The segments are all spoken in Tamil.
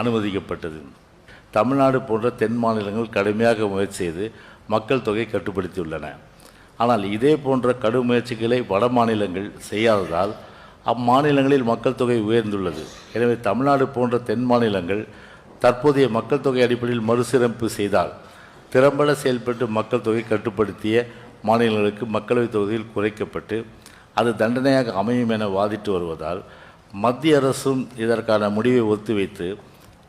அனுமதிக்கப்பட்டது. தமிழ்நாடு போன்ற தென் மாநிலங்கள் கடுமையாக முயற்சி செய்து மக்கள் தொகை கட்டுப்படுத்தியுள்ளன. ஆனால் இதே போன்ற கடும் முயற்சிகளை வட மாநிலங்கள் செய்யாததால் அம்மாநிலங்களில் மக்கள் தொகை உயர்ந்துள்ளது. எனவே தமிழ்நாடு போன்ற தென் மாநிலங்கள் தற்போதைய மக்கள் தொகை அடிப்படையில் மறுசீரமைப்பு செய்தால் திறம்பட செயல்பட்டு மக்கள் தொகை கட்டுப்படுத்திய மாநிலங்களுக்கு மக்களவைத் தொகுதியில் குறைக்கப்பட்டு அது தண்டனையாக அமையும் என வாதிட்டு வருவதால் மத்திய அரசும் இதற்கான முடிவை ஒத்திவைத்து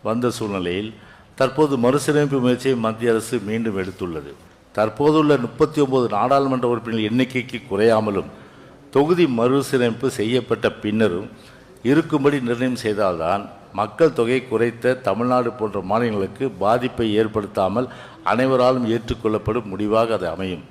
வந்த சூழ்நிலையில் தற்போது மறுசீரமைப்பு முயற்சியை மத்திய அரசு மீண்டும் எடுத்துள்ளது. தற்போதுள்ள முப்பத்தி ஒன்பது நாடாளுமன்ற உறுப்பினர்கள் எண்ணிக்கைக்கு குறையாமலும் தொகுதி மறுசீரமைப்பு செய்யப்பட்ட பின்னரும் இருக்கும்படி நிர்ணயம் செய்தால்தான் மக்கள் தொகை குறைத்த தமிழ்நாடு போன்ற மாநிலங்களுக்கு பாதிப்பை ஏற்படுத்தாமல் அனைவராலும் ஏற்றுக்கொள்ளப்படும் முடிவாக அது அமையும்.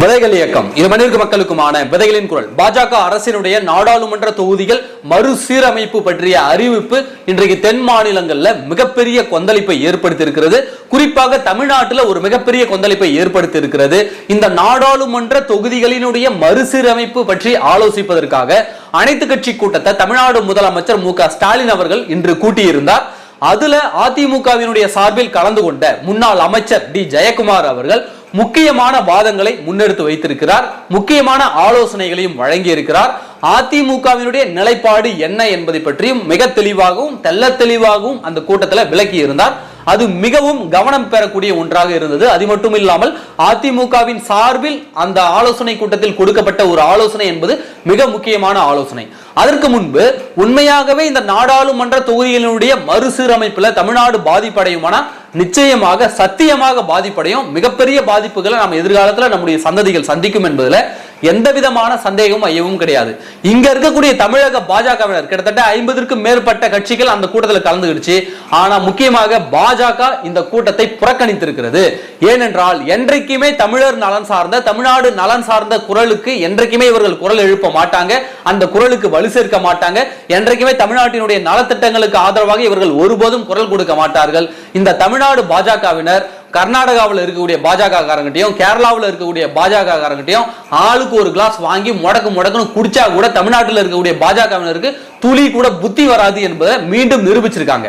விதைகள் இயக்கம். இது மனித மக்களுக்குமான விதைகளின் குரல். பாஜக அரசினுடைய நாடாளுமன்ற தொகுதிகள் மறுசீரமைப்பு பற்றிய அறிவிப்பு இன்றைக்கு தென் மாநிலங்கள்ல மிகப்பெரிய கொந்தளிப்பை ஏற்படுத்தி இருக்கிறது குறிப்பாக தமிழ்நாட்டில் ஒரு மிகப்பெரிய கொந்தளிப்பை ஏற்படுத்தி இருக்கிறது இந்த நாடாளுமன்ற தொகுதிகளினுடைய மறுசீரமைப்பு பற்றி ஆலோசிப்பதற்காக அனைத்து கட்சி கூட்டத்தை தமிழ்நாடு முதலமைச்சர் மு ஸ்டாலின் அவர்கள் இன்று கூட்டியிருந்தார். அதுல அதிமுகவினுடைய சார்பில் கலந்து கொண்ட முன்னாள் அமைச்சர் டி ஜெயக்குமார் அவர்கள் முக்கியமான வாதங்களை முன்னெடுத்து வைத்திருக்கிறார். முக்கியமான ஆலோசனைகளையும் வழங்கி இருக்கிறார் அதிமுகவினுடைய நிலைப்பாடு என்ன என்பதை பற்றியும் மிக தெளிவாகவும் தெல்ல தெளிவாகவும் அந்த கூட்டத்தில் விளக்கி இருந்தார் அது மிகவும் கவனம் பெறக்கூடிய ஒன்றாக இருந்தது. அது மட்டும் இல்லாமல் அதிமுகவின் சார்பில் அந்த ஆலோசனை கூட்டத்தில் கொடுக்கப்பட்ட ஒரு ஆலோசனை என்பது மிக முக்கியமான ஆலோசனை. அதற்கு முன்பு உண்மையாகவே இந்த நாடாளுமன்ற தொகுதிகளினுடைய மறுசீரமைப்புல தமிழ்நாடு பாதிப்படையுமானா? நிச்சயமாக சத்தியமாக பாதிப்படையும். மிகப்பெரிய பாதிப்புகளை நாம் எதிர்காலத்தில் நம்முடைய சந்ததிகள் சந்திக்கும் என்பதில் எந்த விதமான சந்தேகமும் ஐயவும் கிடையாது. இங்க இருக்கக்கூடிய தமிழக பாஜகவினர் கிட்டத்தட்ட ஐம்பதற்கும் மேற்பட்ட கட்சிகள் அந்த கூட்டத்தில் கலந்துகிடுச்சு. ஆனா முக்கியமாக பாஜக இந்த கூட்டத்தை புறக்கணித்திருக்கிறது. ஏனென்றால் என்றைக்குமே தமிழர் நலன் சார்ந்த தமிழ்நாடு நலன் சார்ந்த குரலுக்கு என்றைக்குமே இவர்கள் குரல் எழுப்ப மாட்டாங்க. அந்த குரலுக்கு வலு சேர்க்க மாட்டாங்க. என்றைக்குமே தமிழ்நாட்டினுடைய நலத்திட்டங்களுக்கு ஆதரவாக இவர்கள் ஒருபோதும் குரல் கொடுக்க மாட்டார்கள். இந்த தமிழ்நாடு பாஜகவினர் கர்நாடகாவில் இருக்கக்கூடிய பாஜக காரங்கிட்டையும் கேரளாவில் இருக்கக்கூடிய பாஜக காரங்கிட்டையும் ஆளுக்கு ஒரு கிளாஸ் வாங்கி முடக்கு முடக்குன்னு குடிச்சா கூட தமிழ்நாட்டில் இருக்கக்கூடிய பாஜகவினருக்கு துளி கூட புத்தி வராது என்பதை மீண்டும் நிரூபிச்சிருக்காங்க.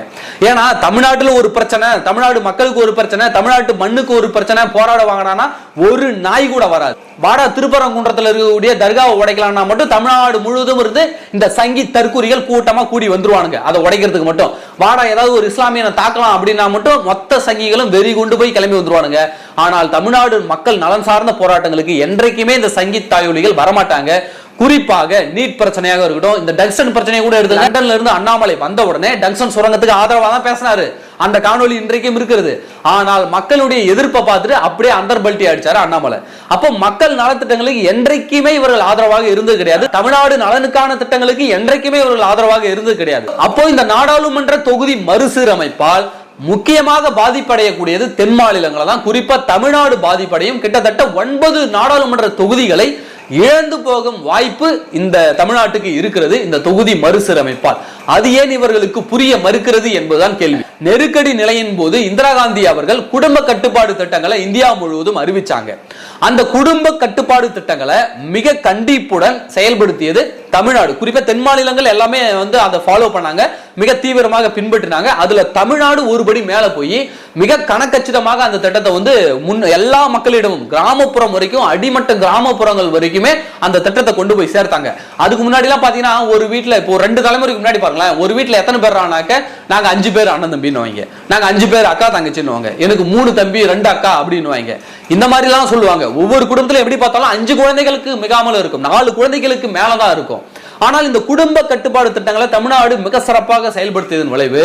ஏன்னா தமிழ்நாட்டில் ஒரு பிரச்சனை தமிழ்நாடு மக்களுக்கு ஒரு பிரச்சனை தமிழ்நாட்டு மண்ணுக்கு ஒரு பிரச்சனை போராட வாங்கினா ஒரு நாய் கூட வராது. வாடா திருப்பரங்குன்றத்தில் இருக்கக்கூடிய தர்காவை உடைக்கலாம்னா மட்டும் தமிழ்நாடு முழுவதும் இருந்து இந்த சங்கி தற்கூரிகள் கூட்டமாக கூடி வந்துருவானுங்க. அதை உடைக்கிறதுக்கு மட்டும். வாடா ஏதாவது ஒரு இஸ்லாமியனை தாக்கலாம் அப்படின்னா மட்டும் மொத்த சங்கிகளும் வெறி கொண்டு போய் கிளம்பி வந்துருவானுங்க. ஆனால் தமிழ்நாடு மக்கள் நலன் சார்ந்த போராட்டங்களுக்கு என்றைக்குமே இந்த சங்கி தாயொலிகள் வரமாட்டாங்க. குறிப்பாக நீட் பிரச்சனையாக இருக்கட்டும் இந்த டங்ஸ்டன் பிரச்சனையை கூட எடுத்து லண்டன்ல இருந்து அண்ணாமலை வந்த உடனே டங்ஸ்டன் சுரங்கத்துக்கு ஆதரவாக தான் பேசினாரு. அந்த காணொலி இன்றைக்கும் இருக்கிறது. ஆனால் மக்களுடைய எதிர்ப்பை பார்த்துட்டு அப்படியே அண்டர் பல்ட்டி அடிச்சாரு அண்ணாமலை. அப்போ மக்கள் நலத்திட்டங்களுக்கு என்றைக்குமே இவர்கள் ஆதரவாக இருந்தது கிடையாது. தமிழ்நாடு நலனுக்கான திட்டங்களுக்கு என்றைக்குமே இவர்கள் ஆதரவாக இருந்தது கிடையாது. அப்போ இந்த நாடாளுமன்ற தொகுதி மறுசீரமைப்பால் முக்கியமாக பாதிப்படையக்கூடியது தென் மாநிலங்களை தான். குறிப்பா தமிழ்நாடு பாதிப்படையும் கிட்டத்தட்ட ஒன்பது நாடாளுமன்ற தொகுதிகளை இழந்து போகும் வாய்ப்பு இந்த தமிழ்நாட்டுக்கு இருக்கிறது இந்த தொகுதி மறுசீரமைப்பால். அது ஏன் இவர்களுக்கு புரிய மறுக்கிறது என்பதுதான் கேள்வி. நெருக்கடி நிலையின் போது இந்திரா காந்தி அவர்கள் குடும்ப கட்டுப்பாடு திட்டங்களை இந்தியா முழுவதும் அறிவிச்சாங்க. அந்த குடும்ப கட்டுப்பாடு திட்டங்களை மிக கண்டிப்புடன் செயல்படுத்தியது தமிழ்நாடு. குறிப்பா தென் மாநிலங்கள் எல்லாமே வந்து அதை ஃபாலோ பண்ணாங்க. மிக தீவிரமாக பின்பற்றினாங்க. அதுல தமிழ்நாடு ஒருபடி மேல போய் மிக கணக்கச்சிதமாக அந்த திட்டத்தை வந்து முன் எல்லா மக்களிடமும் கிராமப்புறம் வரைக்கும் அடிமட்ட கிராமப்புறங்கள் வரைக்குமே அந்த திட்டத்தை கொண்டு போய் சேர்த்தாங்க. அதுக்கு முன்னாடி எல்லாம் பாத்தீங்கன்னா ஒரு வீட்டுல இப்போ ரெண்டு தலைமுறைக்கு முன்னாடி பாருங்களேன் ஒரு வீட்டுல எத்தனை பேர் ஆனாக்க நாங்க அஞ்சு பேர் அண்ணன் தம்பின்னு வாங்க. நாங்க அஞ்சு பேர் அக்கா தங்கச்சின்னு வாங்க. எனக்கு மூணு தம்பி ரெண்டு அக்கா அப்படின்னு வாங்க இந்த மாதிரி எல்லாம் சொல்லுவாங்க. ஒவ்வொரு குடும்பத்துல எப்படி பார்த்தாலும் அஞ்சு குழந்தைகளுக்கு மிகாமல் இருக்கும். நாலு குழந்தைகளுக்கு மேலதான் இருக்கும். ஆனால் இந்த குடும்ப கட்டுப்பாடு திட்டங்களை தமிழ்நாடு மிக சிறப்பாக செயல்படுத்தியதன் விளைவு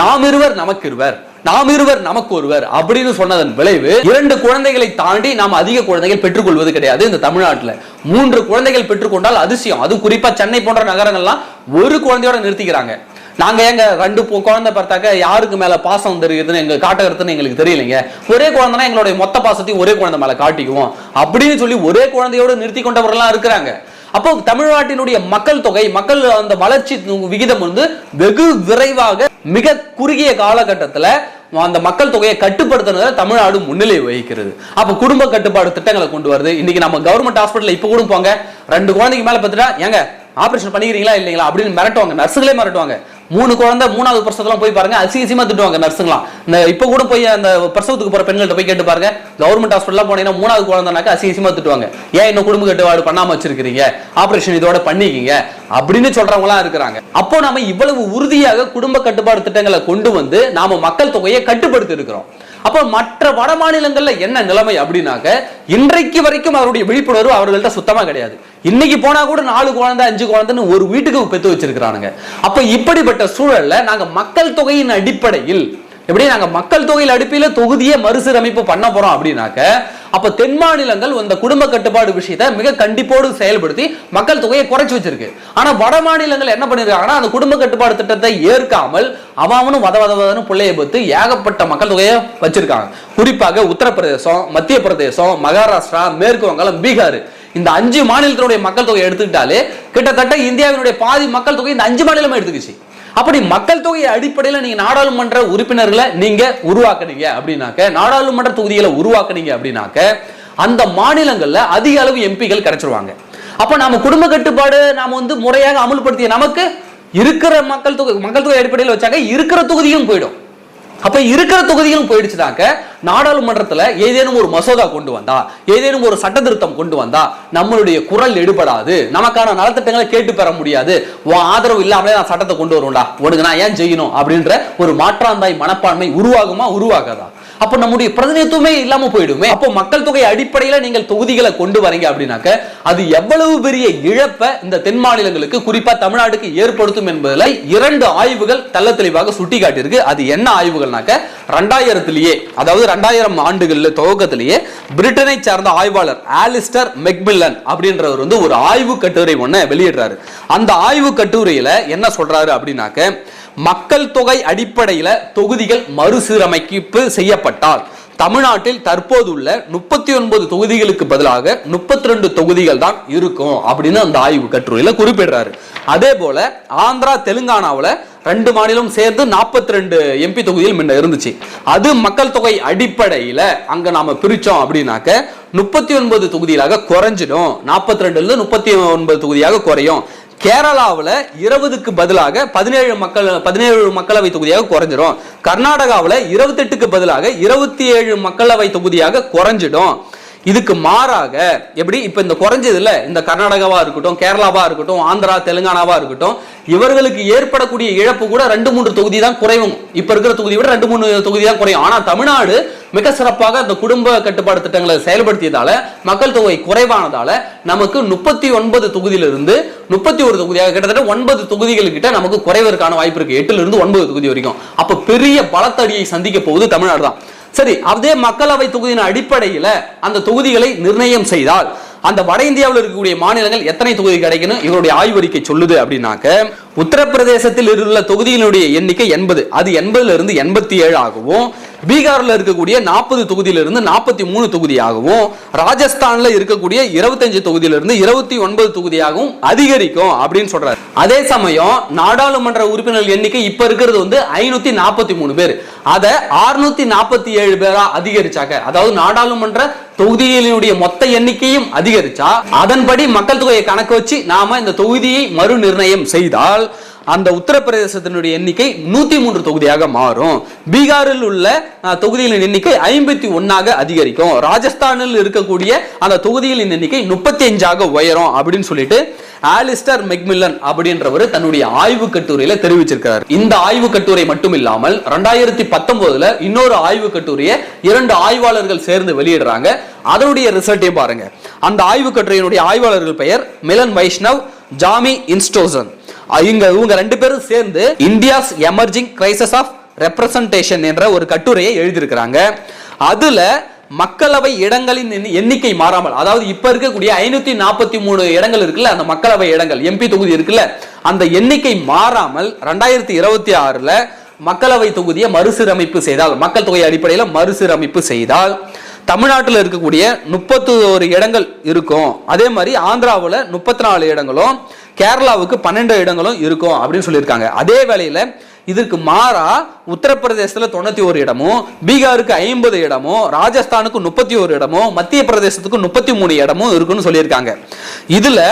நாம் இருவர் நமக்கு இருவர் நாம் இருவர் நமக்கு ஒருவர் அப்படின்னு சொன்னதன் விளைவு இரண்டு குழந்தைகளை தாண்டி நாம் அதிக குழந்தைகள் பெற்றுக்கொள்வது கிடையாது இந்த தமிழ்நாட்டில். மூன்று குழந்தைகள் பெற்றுக்கொண்டால் அதிசயம். அது குறிப்பா சென்னை போன்ற நகரங்கள்லாம் ஒரு குழந்தையோட நிறுத்திக்கிறாங்க. நாங்க ஏங்க ரெண்டு குழந்தை பார்த்தாக்க யாருக்கு மேல பாசம் வந்துருக்குதுன்னு எங்க காட்டுறதுன்னு எங்களுக்கு தெரியலைங்க. ஒரே குழந்தைனா எங்களுடைய மொத்த பாசத்தையும் ஒரே குழந்தை மேல காட்டிக்குவோம். அப்படின்னு சொல்லி ஒரே குழந்தையோட நிறுத்தி கொண்டவர்கள்லாம் இருக்கிறாங்க. அப்போ தமிழ்நாட்டினுடைய மக்கள் தொகை மக்கள் அந்த வளர்ச்சி விகிதம் வந்து வெகு விரைவாக மிக குறுகிய காலகட்டத்தில் அந்த மக்கள் தொகையை கட்டுப்படுத்துறதுல தமிழ்நாடு முன்னிலை வகிக்கிறது. அப்ப குடும்ப கட்டுப்பாடு திட்டங்களை கொண்டு வருது. இன்னைக்கு நம்ம கவர்மெண்ட் ஹாஸ்பிட்டல் இப்ப கூட போங்க. ரெண்டு குழந்தைக்கு மேல பார்த்துட்டா ஏங்க ஆபரேஷன் பண்ணிக்கிறீங்களா இல்லைங்களா அப்படின்னு மிரட்டுவாங்க. நர்ஸுகளே மிரட்டுவாங்க. மூணு குழந்தை மூணாவது பிரசவத்தெல்லாம் போய் பாருங்க அசிசியமா திட்டுவாங்க நர்ஸுங்களாம். இந்த இப்ப கூட போய் அந்த பிரசவத்துக்கு போற பெண்கள்ட்ட போய் கேட்டு பாருங்க கவர்மெண்ட் ஹாஸ்பிட்டல்லாம் போனீங்கன்னா மூணாவது குழந்தைனாக்க அசிசியமா திட்டுவாங்க. ஏன் இன்னும் குடும்ப கட்டுப்பாடு பண்ணாம வச்சிருக்கீங்க ஆபரேஷன் இதோட பண்ணிக்கிங்க. அப்படின்னு சொல்றவங்களாம் இருக்கிறாங்க. அப்போ நாம இவ்வளவு உறுதியாக குடும்ப கட்டுப்பாடு திட்டங்களை கொண்டு வந்து நாம மக்கள் தொகையை கட்டுப்படுத்தி இருக்கிறோம் அப்போ மற்ற வட மாநிலங்களில் என்ன நிலைமை அப்படின்னாக்க இன்றைக்கு வரைக்கும் அவருடைய விழிப்புணர்வு அவர்கள்ட்ட சுத்தமாக கிடையாது. இன்னைக்கு போனா கூட நாலு குழந்தை அஞ்சு குழந்தைன்னு ஒரு வீட்டுக்கு பெற்று வச்சிருக்கிறானுங்க. அப்ப இப்படிப்பட்ட சூழல்ல நாங்க மக்கள் தொகையின் அடிப்படையில் எப்படி நாங்க மக்கள் தொகையில் அடிப்படையில தொகுதியை மறுசீரமைப்பு பண்ண போறோம் அப்படின்னாக்க அப்ப தென் மாநிலங்கள் இந்த குடும்ப கட்டுப்பாடு விஷயத்தை மிக கண்டிப்போடு செயல்படுத்தி மக்கள் தொகையை குறைச்சு வச்சிருக்கு. ஆனா வட மாநிலங்கள் என்ன பண்ணிருக்காங்கன்னா அந்த குடும்ப கட்டுப்பாடு திட்டத்தை ஏற்காமல் அவனும் வத வத வதன்னு பத்து ஏகப்பட்ட மக்கள் தொகையை வச்சிருக்காங்க. குறிப்பாக உத்தரப்பிரதேசம் மத்திய பிரதேசம் மகாராஷ்டிரா மேற்கு வங்காளம் பீகார். இந்த அஞ்சு மாநிலத்தினுடைய மக்கள் தொகை எடுத்துக்கிட்டாலே கிட்டத்தட்ட இந்தியாவினுடைய பாதி மக்கள் தொகை இந்த அஞ்சு மாநிலமே எடுத்துக்கிச்சு. அப்படி மக்கள் தொகை அடிப்படையில் நீங்க நாடாளுமன்ற உறுப்பினர்களை நீங்க உருவாக்குனீங்க அப்படின்னாக்க நாடாளுமன்ற தொகுதிகளை உருவாக்குனீங்க அப்படின்னாக்க அந்த மாநிலங்கள்ல அதிக அளவு எம்பிகள் கிடைச்சிருவாங்க. அப்ப நாம குடும்ப கட்டுப்பாடு நாம வந்து முறையாக அமல்படுத்திய நமக்கு இருக்கிற மக்கள் தொகை மக்கள் தொகை அடிப்படையில் வச்சாக்க இருக்கிற தொகுதியும் போயிடும். அப்ப இருக்கிற தொகுதிகளும் போயிடுச்சுனாக்க நாடாளுமன்றத்துல ஏதேனும் ஒரு மசோதா கொண்டு வந்தா ஏதேனும் ஒரு சட்ட திருத்தம் கொண்டு வந்தா நம்மளுடைய குரல் எடுபடாது நமக்கான நலத்திட்டங்களை கேட்டு பெற முடியாது. உன் ஆதரவு இல்லாமலே நான் சட்டத்தை கொண்டு வருவோம்டா உனக்கு நான் ஏன் செய்யணும்? அப்படின்ற ஒரு மாற்றாந்தாய் மனப்பான்மை உருவாகுமா உருவாகாதா? அப்போ நம்முடைய பிரதிநிதித்துவமே இல்லாம போயிடுமே. அப்போ மக்கள் தொகை அடிப்படையில நீங்கள் தொகுதிகளை கொண்டு வரீங்க அப்படின்னாக்க அது எவ்வளவு பெரிய இழப்பை இந்த தென் மாநிலங்களுக்கு குறிப்பா தமிழ்நாட்டுக்கு ஏற்படுத்தும் என்பதில் இரண்டு ஆய்வுகள் தள்ள தெளிவாக சுட்டி காட்டியிருக்கு அது என்ன ஆய்வுகள்னாக்க ரெண்டாயிரத்திலேயே அதாவது ரெண்டாயிரம் ஆண்டுகள்ல துவக்கத்திலேயே பிரிட்டனை சார்ந்த ஆய்வாளர் ஆலிஸ்டர் மெக்மில்லன் அப்படின்றவர் வந்து ஒரு ஆய்வு கட்டுரை ஒன்று வெளியிடுறாரு. அந்த ஆய்வு கட்டுரையில என்ன சொல்றாரு அப்படின்னாக்க மக்கள் தொகை அடிப்படையில தொகுதிகள் மறுசீரமைப்பு செய்யப்பட்டால் தமிழ்நாட்டில் தற்போதுள்ள முப்பத்தி ஒன்பது தொகுதிகளுக்கு பதிலாக முப்பத்தி ரெண்டு தொகுதிகள் தான் இருக்கும் அப்படின்னு அந்த ஆய்வு கட்டுரையில குறிப்பிடுறாரு. அதே போல ஆந்திரா தெலுங்கானாவுல ரெண்டு மாநிலம் சேர்ந்து 42 ரெண்டு எம்பி தொகுதியில் முன்ன இருந்துச்சு. அது மக்கள் தொகை அடிப்படையில் அங்க நாம பிரித்தோம் அப்படின்னாக்க முப்பத்தி ஒன்பது தொகுதிகளாக குறைஞ்சிடும். நாற்பத்தி ரெண்டுலேருந்து முப்பத்தி ஒன்பது தொகுதியாக குறையும். கேரளாவில் இருபதுக்கு பதிலாக பதினேழு மக்கள் பதினேழு மக்களவை தொகுதியாக குறைஞ்சிடும் கர்நாடகாவில் இருபத்தெட்டுக்கு பதிலாக இருபத்தி ஏழு மக்களவை தொகுதியாக குறைஞ்சிடும். இதுக்கு மாறாக எப்படி? இப்போ இந்த குறைஞ்சதுல இந்த கர்நாடகாவா இருக்கட்டும் கேரளாவா இருக்கட்டும் ஆந்திரா தெலுங்கானாவா இருக்கட்டும் இவர்களுக்கு ஏற்படக்கூடிய இழப்பு கூட ரெண்டு மூன்று தொகுதி தான் குறையும் இப்போ இருக்கிற தொகுதி விட ரெண்டு மூணு தொகுதி தான் குறையும். ஆனால் தமிழ்நாடு மிக சிறப்பாக அந்த குடும்ப கட்டுப்பாடு திட்டங்களை செயல்படுத்தியதால மக்கள் தொகை குறைவானதால நமக்கு முப்பத்தி ஒன்பது தொகுதியிலிருந்து முப்பத்தி ஒரு தொகுதியாக கிட்டத்தட்ட ஒன்பது தொகுதிகள் கிட்ட நமக்கு குறைவதற்கான வாய்ப்பு இருக்கு. எட்டுல இருந்து ஒன்பது தொகுதி வரைக்கும். அப்ப பெரிய பலத்தடியை சந்திக்க போகுது தமிழ்நாடு தான். சரி அதே மக்களவை தொகுதியின் அடிப்படையில அந்த தொகுதிகளை நிர்ணயம் செய்தால் அந்த வட இந்தியாவில் இருக்கக்கூடிய மாநிலங்கள் எத்தனை தொகுதி கிடைக்கணும்? இவருடைய ஆய்வறிக்கை சொல்லுது அப்படின்னாக்க உத்தரப்பிரதேசத்தில் உள்ள தொகுதியினுடைய எண்ணிக்கை எண்பது. அது எண்பதுல இருந்து எண்பத்தி ஏழு ஆகவும் பீகாரில் இருக்கக்கூடிய நாற்பது தொகுதியிலிருந்து நாற்பத்தி மூணு தொகுதியாகவும் ராஜஸ்தானில் இருக்கக்கூடிய இருபத்தஞ்சு தொகுதியிலிருந்து இருபத்தி ஒன்பது தொகுதியாகவும் அதிகரிக்கும் அப்படின்னு சொல்றாரு. அதே சமயம் நாடாளுமன்ற உறுப்பினர்கள் எண்ணிக்கை இப்ப இருக்கிறது வந்து ஐநூத்தி நாற்பத்தி மூணு பேர். அதை ஆறுநூத்தி நாற்பத்தி ஏழு பேரா அதிகரிச்சாக்க அதாவது நாடாளுமன்ற தொகுதிகளினுடைய மொத்த எண்ணிக்கையும் அதிகரிச்சா அதன்படி மக்கள் தொகையை கணக்கு வச்சு நாம இந்த தொகுதியை மறு நிர்ணயம் செய்தால் அந்த உத்தரப்பிரதேசத்தினுடைய எண்ணிக்கை நூத்தி மூன்று தொகுதியாக மாறும். பீகாரில் உள்ள தொகுதிகளின் எண்ணிக்கை ஐம்பத்தி ஒன்னாக அதிகரிக்கும். ராஜஸ்தானில் இருக்கக்கூடிய அந்த தொகுதிகளின் எண்ணிக்கை முப்பத்தி அஞ்சாக உயரும் அப்படின்னு சொல்லிட்டு ஆலிஸ்டர் மெக்மில்லன் அப்படின்றவர் தன்னுடைய ஆய்வு கட்டுரையில தெரிவிச்சிருக்கிறார். இந்த ஆய்வு கட்டுரை மட்டும் இல்லாமல் ரெண்டாயிரத்தி பத்தொன்பதுல இன்னொரு ஆய்வு கட்டுரையை இரண்டு ஆய்வாளர்கள் சேர்ந்து வெளியிடுறாங்க. அதனுடைய ரிசல்ட்டையும் பாருங்க. அந்த ஆய்வு கட்டுரையினுடைய ஆய்வாளர்கள் பெயர் மிலன் வைஷ்ணவ் ஜாமி இன்ஸ்டோசன். இவங்க இவங்க ரெண்டு பேரும் சேர்ந்து India's emerging crises of representation என்ற ஒரு கட்டுரையை எழுதியிருக்கிறாங்க. அதுல மக்களவை இடங்களின் எண்ணிக்கை மாறாமல் அதாவது இப்ப இருக்கக்கூடிய ஐநூத்தி நாற்பத்தி மூணு இடங்கள் இருக்குல்ல அந்த மக்களவை இடங்கள் எம்பி தொகுதி இருக்குல்ல அந்த எண்ணிக்கை மாறாமல் ரெண்டாயிரத்தி இருபத்தி ஆறுல மக்களவை தொகுதியை மறுசீரமைப்பு செய்தால் மக்கள் தொகை அடிப்படையில் மறுசீரமைப்பு செய்தால் தமிழ்நாட்டில் இருக்கக்கூடிய முப்பத்து ஒரு இடங்கள் இருக்கும். அதே மாதிரி ஆந்திராவில் முப்பத்தி நாலு இடங்களும் கேரளாவுக்கு பன்னெண்டு இடங்களும் இருக்கும் அப்படின்னு சொல்லியிருக்காங்க. அதே வேளையில் இதற்கு மாறா உத்தரப்பிரதேசத்தில் தொண்ணூற்றி ஒரு இடமும் பீகாருக்கு ஐம்பது இடமும் ராஜஸ்தானுக்கு முப்பத்தி ஒரு இடமும் மத்திய பிரதேசத்துக்கு முப்பத்தி மூணு இடமும் இருக்குன்னு சொல்லியிருக்காங்க. இதில்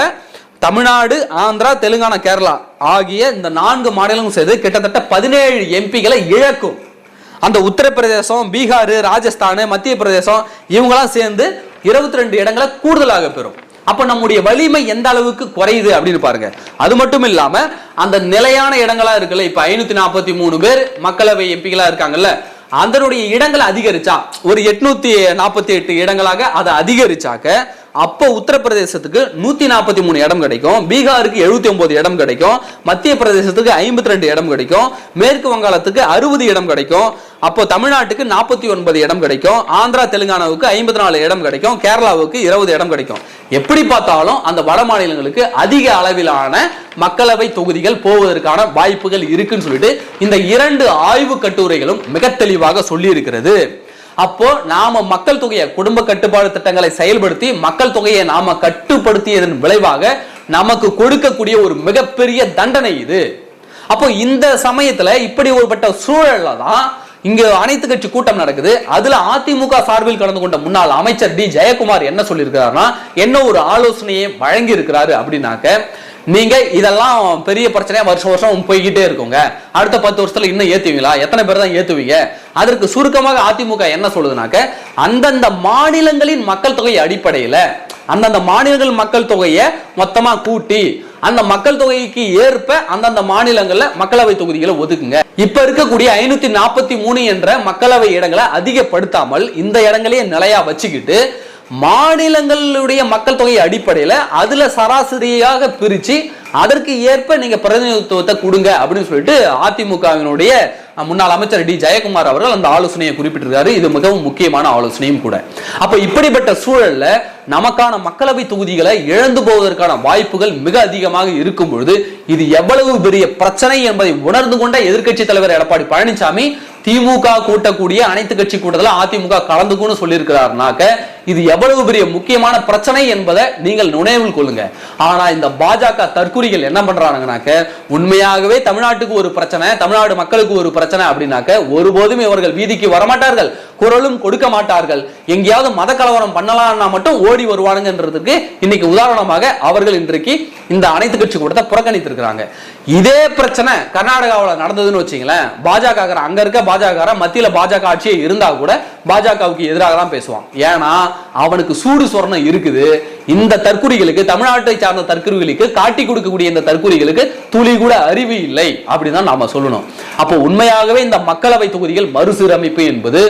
தமிழ்நாடு ஆந்திரா தெலுங்கானா கேரளா ஆகிய இந்த நான்கு மாநிலங்களும் சேர்ந்து கிட்டத்தட்ட பதினேழு எம்பிகளை இழக்கும். அந்த உத்தரப்பிரதேசம் பீகார் ராஜஸ்தான் மத்திய பிரதேசம் இவங்கெல்லாம் சேர்ந்து இருபத்தி ரெண்டு இடங்களை கூடுதலாக பெறும். அப்போ நம்முடைய வலிமை எந்த அளவுக்கு குறையுது அப்படின்னு பாருங்க. அது மட்டும் இல்லாம அந்த நிலையான இடங்களா இருக்குல்ல இப்ப ஐநூத்தி நாற்பத்தி மூணு பேர் மக்களவை எம்பிகளா இருக்காங்கல்ல அதனுடைய இடங்களை அதிகரிச்சா ஒரு எட்நூத்தி நாற்பத்தி எட்டு இடங்களாக அதை அதிகரிச்சாக்க அப்போ உத்தரப்பிரதேசத்துக்கு நூத்தி நாற்பத்தி மூணு இடம் கிடைக்கும் பீகாருக்கு எழுபத்தி ஒன்பது இடம் கிடைக்கும் மத்திய பிரதேசத்துக்கு ஐம்பத்தி ரெண்டு இடம் கிடைக்கும் மேற்கு வங்காளத்துக்கு அறுபது இடம் கிடைக்கும் அப்போ தமிழ்நாட்டுக்கு நாற்பத்தி ஒன்பது இடம் கிடைக்கும். ஆந்திரா தெலுங்கானாவுக்கு ஐம்பத்தி நாலு இடம் கிடைக்கும். கேரளாவுக்கு இருபது இடம் கிடைக்கும். எப்படி பார்த்தாலும் அந்த வட மாநிலங்களுக்கு அதிக அளவிலான மக்களவை தொகுதிகள் போவதற்கான வாய்ப்புகள் இருக்குன்னு சொல்லிட்டு இந்த இரண்டு ஆய்வு கட்டுரைகளும் மிக தெளிவாக சொல்லி இருக்கிறது அப்போ நாம மக்கள் தொகையை குடும்ப கட்டுப்பாடு திட்டங்களை செயல்படுத்தி மக்கள் தொகையை நாம கட்டுப்படுத்தியதன் விளைவாக நமக்கு கொடுக்கக்கூடிய ஒரு மிகப்பெரிய தண்டனை இது. அப்போ இந்த சமயத்துல இப்படி ஒருபட்ட சூழல்ல தான் இங்க அனைத்து கட்சி கூட்டம் நடக்குது. அதுல அதிமுக சார்பில் கலந்து கொண்ட முன்னாள் அமைச்சர் டி. ஜெயக்குமார் என்ன சொல்லியிருக்கிறாருன்னா என்ன ஒரு ஆலோசனையை வழங்கி இருக்கிறாரு அப்படின்னாக்க நீங்க இதெல்லாம் பெரிய பிரச்சனையா வருஷம் வருஷம் போய்கிட்டே இருக்குங்க. அடுத்த பத்து வருஷத்துல இன்னும் ஏத்துவீங்களா? எத்தனை பேர் தான் ஏத்துவீங்க? அதற்கு சுருக்கமாக அதிமுக என்ன சொல்லுதுனாக்க அந்தந்த மாநிலங்களின் மக்கள் தொகை அடிப்படையில அந்தந்த மாநிலங்கள் மக்கள் தொகையை மொத்தமா கூட்டி அந்த மக்கள் தொகைக்கு ஏற்ப அந்தந்த மாநிலங்கள்ல மக்களவை தொகுதிகளை ஒதுக்குங்க. இப்ப இருக்கக்கூடிய ஐநூத்தி நாற்பத்தி மூணு என்ற மக்களவை இடங்களை அதிகப்படுத்தாமல் இந்த இடங்களையே நிலையா வச்சுக்கிட்டு மாநிலங்களுடைய மக்கள் தொகை அடிப்படையில் அதுல சராசரியாக பிரிச்சு அதற்கு ஏற்ப நீங்க பிரதிநிதித்துவத்தை கொடுங்க அப்படின்னு சொல்லிட்டு அதிமுகவினுடைய முன்னாள் அமைச்சர் டி. ஜெயக்குமார் அவர்கள் அந்த ஆலோசனையை குறிப்பிட்டிருக்காரு. இது மிகவும் முக்கியமான ஆலோசனையும் கூட. அப்ப இப்படிப்பட்ட சூழல்ல நமக்கான மக்களவை தொகுதிகளை இழந்து போவதற்கான வாய்ப்புகள் மிக அதிகமாக இருக்கும் பொழுது இது எவ்வளவு பெரிய பிரச்சனை என்பதை உணர்ந்து கொண்ட எதிர்க்கட்சி தலைவர் எடப்பாடி பழனிசாமி திமுக கூட்டக்கூடிய அனைத்து கட்சி கூட்டத்தில் அதிமுக கலந்துக்குன்னு சொல்லியிருக்கிறாருனாக்க இது எவ்வளவு பெரிய முக்கியமான பிரச்சனை என்பதை நீங்கள் நினைவில் கொள்ளுங்க. ஆனா இந்த பாஜக தற்குறிகள் என்ன பண்றாங்கனாக்க உண்மையாகவே தமிழ்நாட்டுக்கு ஒரு பிரச்சனை தமிழ்நாடு மக்களுக்கு ஒரு பிரச்சனை அப்படின்னாக்க ஒருபோதும் இவர்கள் வீதிக்கு வரமாட்டார்கள் குரலும் கொடுக்க மாட்டார்கள். எங்கேயாவது மத கலவரம் பண்ணலாம்னா மட்டும் ஓடி வருவானுங்கன்றதுக்கு இன்னைக்கு உதாரணமாக அவர்கள் இன்றைக்கு இந்த அனைத்து கட்சி கூட்டத்தை புறக்கணித்திருக்கிறாங்க. இதே பிரச்சனை கர்நாடகாவில் நடந்ததுன்னு வச்சுங்களேன். பாஜக அங்க இருக்க பாஜக மத்தியில் பாஜக ஆட்சியே இருந்தா கூட பாஜகவுக்கு எதிராக தான் பேசுவான். ஏன்னா அவனுக்கு சூடு சொரணம் இருக்குது. இந்த தற்குறிகளுக்கு தமிழ்நாட்டை சார்ந்த தற்குறிகளுக்கு காட்டி கொடுக்கக்கூடிய இந்த தற்குறிகளுக்கு துளி கூட அறிவு இல்லை அப்படிதான் நாம சொல்லணும். அப்போ உண்மையாகவே இந்த மக்களவை தொகுதிகள் மறுசீரமைப்பு என்பது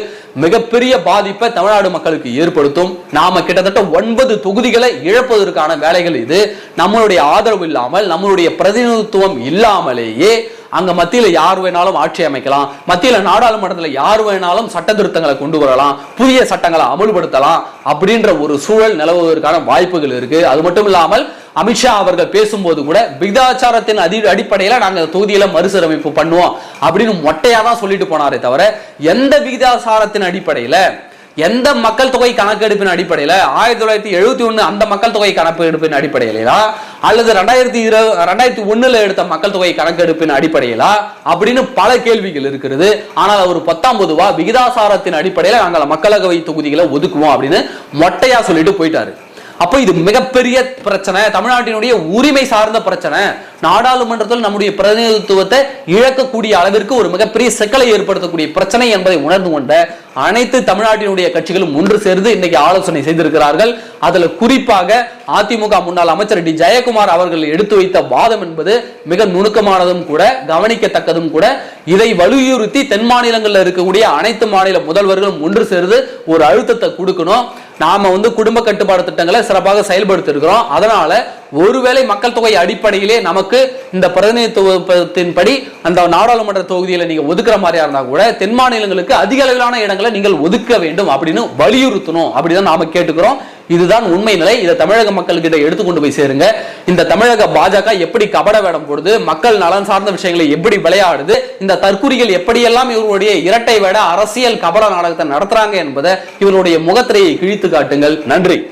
மிகப்பெரிய பாதிப்பை தமிழ்நாடு மக்களுக்கு ஏற்படுத்தும். நாம கிட்டத்தட்ட ஒன்பது தொகுதிகளை இழப்பதற்கான வேலைகள் இது. நம்மளுடைய ஆதரவு இல்லாமல் நம்மளுடைய பிரதிநிதித்துவம் இல்லாமலேயே அங்க மத்தியில யார் வேணாலும் ஆட்சி அமைக்கலாம். மத்தியில நாடாளுமன்றத்துல யார் வேணாலும் சட்ட திருத்தங்களை கொண்டு வரலாம். புதிய சட்டங்களை அமல்படுத்தலாம். அப்படின்ற ஒரு சூழல் நிலவுவதற்கான வாய்ப்புகள் இருக்கு. அது மட்டும் இல்லாமல் அமித்ஷா அவர்கள் பேசும்போது கூட விகிதாச்சாரத்தின் அதி அடிப்படையில நாங்கள் தொகுதியில மறுசீரமைப்பு பண்ணுவோம் அப்படின்னு மொட்டையா தான் சொல்லிட்டு போனாரே தவிர எந்த விகிதாச்சாரத்தின் அடிப்படையில எந்த மக்கள் தொகை கணக்கெடுப்பின் அடிப்படையில ஆயிரத்தி தொள்ளாயிரத்தி எழுபத்தி ஒண்ணு அந்த மக்கள் தொகை கணக்கெடுப்பின் அடிப்படையிலா அல்லது ரெண்டாயிரத்தி இருபது ரெண்டாயிரத்தி ஒண்ணுல எடுத்த மக்கள் தொகை கணக்கெடுப்பின் அடிப்படையிலா அப்படின்னு பல கேள்விகள் இருக்கிறது. ஆனால் அவர் பத்தாம் பொதுவா விகிதாசாரத்தின் அடிப்படையில நாங்கள் மக்களவை தொகுதிகளை ஒதுக்குவோம் அப்படின்னு மொட்டையா சொல்லிட்டு போயிட்டாரு. அப்போ இது மிகப்பெரிய பிரச்சனை. தமிழ்நாட்டினுடைய உரிமை சார்ந்த பிரச்சனை. நாடாளுமன்றத்தில் நம்முடைய பிரதிநிதித்துவத்தை இழக்கக்கூடிய அளவிற்கு ஒரு மிகப்பெரிய சிக்கலை ஏற்படுத்தக்கூடிய பிரச்சனை என்பதை உணர்ந்து கொண்ட அனைத்து தமிழ்நாட்டினுடைய கட்சிகளும் ஒன்று சேர்ந்து இன்னைக்கு ஆலோசனை செய்திருக்கிறார்கள். அதுல குறிப்பாக அதிமுக முன்னாள் அமைச்சர் டி. ஜெயக்குமார் அவர்கள் எடுத்து வைத்த வாதம் என்பது மிக நுணுக்கமானதும் கூட கவனிக்கத்தக்கதும் கூட. இதை வலியுறுத்தி தென் மாநிலங்களில் இருக்கக்கூடிய அனைத்து மாநில முதல்வர்களும் ஒன்று சேர்ந்து ஒரு அழுத்தத்தை கொடுக்கணும். நாம வந்து குடும்ப கட்டுப்பாடு திட்டங்களை சிறப்பாக செயல்படுத்திருக்கிறோம் அதனால் அதனால ஒருவேளை மக்கள் தொகை அடிப்படையிலே நமக்கு இந்த பிரதிநிதித்துவத்தின்படி அந்த நாடாளுமன்ற தொகுதியில நீங்க ஒதுக்குற மாதிரியா இருந்தா கூட தென் மாநிலங்களுக்கு அதிக அளவிலான இடங்களை நீங்கள் ஒதுக்க வேண்டும் அப்படின்னு வலியுறுத்தணும் அப்படிதான் நாம கேட்டுக்கிறோம். இதுதான் உண்மை நிலை. இதை தமிழக மக்கள்கிட்ட எடுத்துக்கொண்டு போய் சேருங்க. இந்த தமிழக பாஜக எப்படி கபட வேடம் போடுது மக்கள் நலன் சார்ந்த விஷயங்களை எப்படி விளையாடுது இந்த தற்குறிகள் எப்படியெல்லாம் இவருடைய இரட்டை வேட அரசியல் கபட நாடகத்தை நடத்துறாங்க என்பதை இவருடைய முகத்திரையை கிழித்து காட்டுங்கள். நன்றி.